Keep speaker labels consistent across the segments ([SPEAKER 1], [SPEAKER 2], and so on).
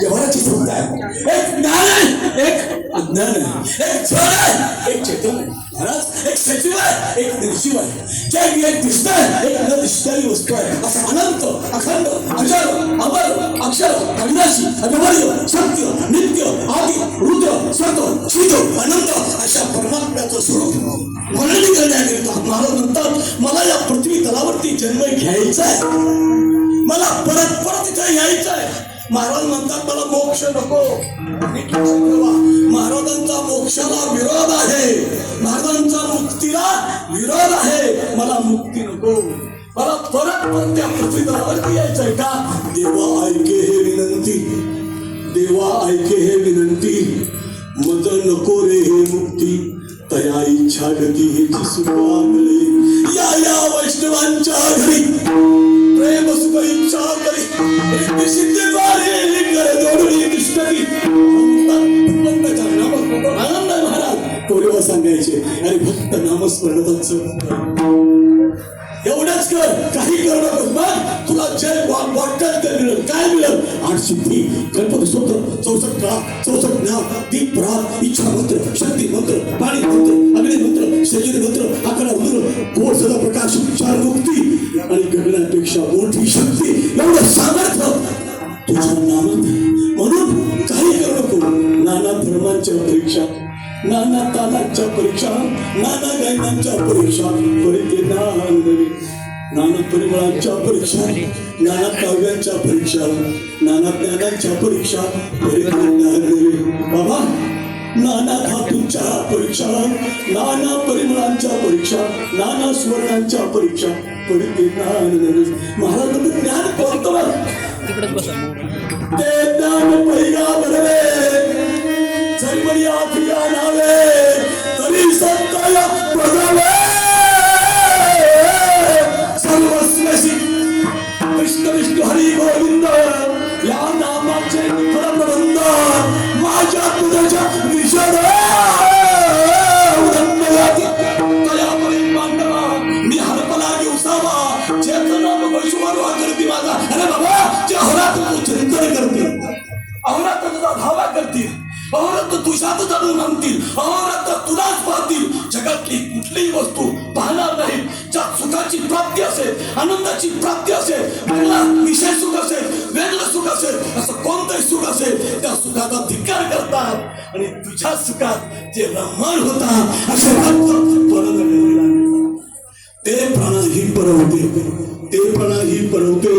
[SPEAKER 1] व्यवहाराची संस्था आहे. एक ज्ञान आहे एक अज्ञान आहे. एक जड आहे एक चेतन आहे. महाराज एक सजीव आहे एक निर्जीव आहे. जे एक दिसतंय एक न दिसणारी वस्तू आहे. असं अनंत अखंड अजर अमर अक्षर अविनाशी अविवर्य सत्य नित्य आदि रुद्र सत्व शिव अनंत अशा परमात्म्याचं स्वरूप. वर्णन करण्याकरिता महाराज म्हणतात मला या पृथ्वी तलावरती जन्म घ्यायचा आहे. मला परत परत इथं यायचं आहे. महाराज म्हणतात मला मोक्ष नको. महाराजांचा मोक्षाला विरोध आहे. महाराजांचा मुक्तीला विरोध आहे. मला मुक्ती नको. मला परत पण त्या पृथ्वीतळावरती यायचंय का? देवा ऐके हे विनंती. देवा ऐके हे विनंती. मज नको रे हे मुक्ती. तया इच्छा गती हे एवढंच कर काही करू नको. मग तुला जे वाटत वाटतं ते मिळेल. काय मिळेल? आठ सिद्धी कल्पक सूत्र चौसष्ट कळा चौसष्ट ज्ञान दीप प्रहार इच्छा मंत्र शक्ती मंत्र पाणी मंत्र अग्नी मंत्र शरीर मंत्र अकरा मंत्र गोड सदा प्रकाश चार मुक्ती आणि गगनापेक्षा मोठी शक्ती. एवढं सामर्थ्य तुझ्या नामात म्हणून काही करू नको. नाना धर्मांच्या परीक्षा नाना तालांच्या परीक्षा नाना गायनांच्या परीक्षा नाना परिमळांच्या परीक्षा नाना काव्यांच्या परीक्षा नाना ज्ञानांच्या परीक्षा बाबा नाना धातूंच्या परीक्षा नाना परिमळांच्या परीक्षा नाना सुवर्णांच्या परीक्षा महाराज ज्ञान कोणतं? ते ज्ञान पैगा बरवे மணி ஆபியானாவே तुझ्यात जाणून आणतील अहोरात्र तुलाच पाहतील. जगातली कुठलीही वस्तू पाहणार नाही ज्यात सुखाची प्राप्ती असेल आनंदाची प्राप्ती असेल वेगळा विषय सुख असेल वेगळं सुख असेल असं कोणतंही सुख असेल त्या सुखाचा धिक्कार करतात. आणि तुझ्या सुखात जे रमण होतात असे ते परम ही परवते ते प्राणाही परवते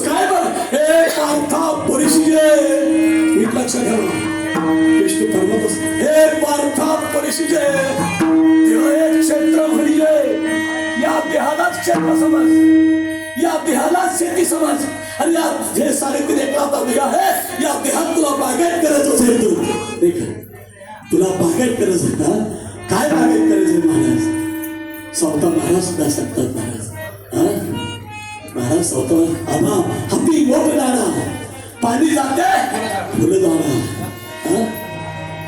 [SPEAKER 1] हे पार्था देह क्षेत्र म्हणजे या देहालाच क्षेत्र समज. या देहालाच शेती समज. आणि या जे साडेतीन एकराचा देह आहे या देहात तुला बागायत करायचं असेल तू. तुला बागायत करायचं आहे का? काय बागायत करायचं महाराज? स्वतः महाराज सुद्धा सांगतात महाराज. महाराज स्वतः आम्हा हाती मोठ नाणा. पाणी जाते. फुलं जाणार.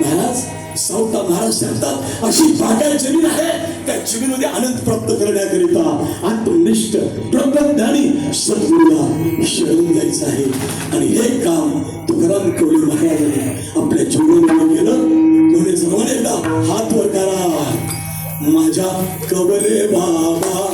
[SPEAKER 1] महाराज सौता महाराज शब्दात अशी बागायत जमीन आहे त्या जमीनमध्ये आनंद प्राप्त करण्याकरिता आत्मनिष्ठ ब्रह्मज्ञानी सद्गुरूला शरण जायचं आहे. आणि हे काम तुकाराम कवळे महाराजांनी आपल्या जीवनामध्ये केलं. म्हणजे सर्वांनी एकदा हात वर करा. माझ्या कबले बाबा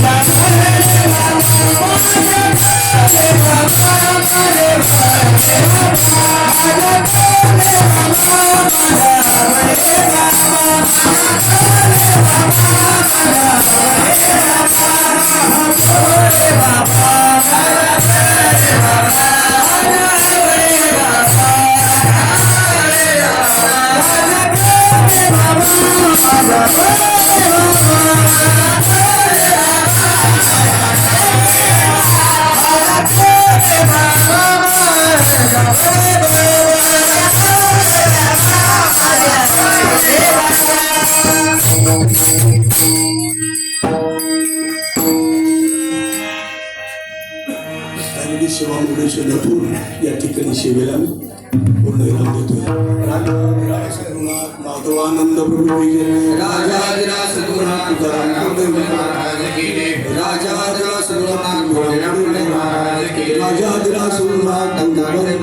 [SPEAKER 1] Thank you.
[SPEAKER 2] माझ्या
[SPEAKER 1] त्यावेळी सेवा मुरुडेश्वर या ठिकाणी सेवेला पूर्ण विराम देतोय माधवानंद प्रभू राजा राजा
[SPEAKER 2] राजा राजा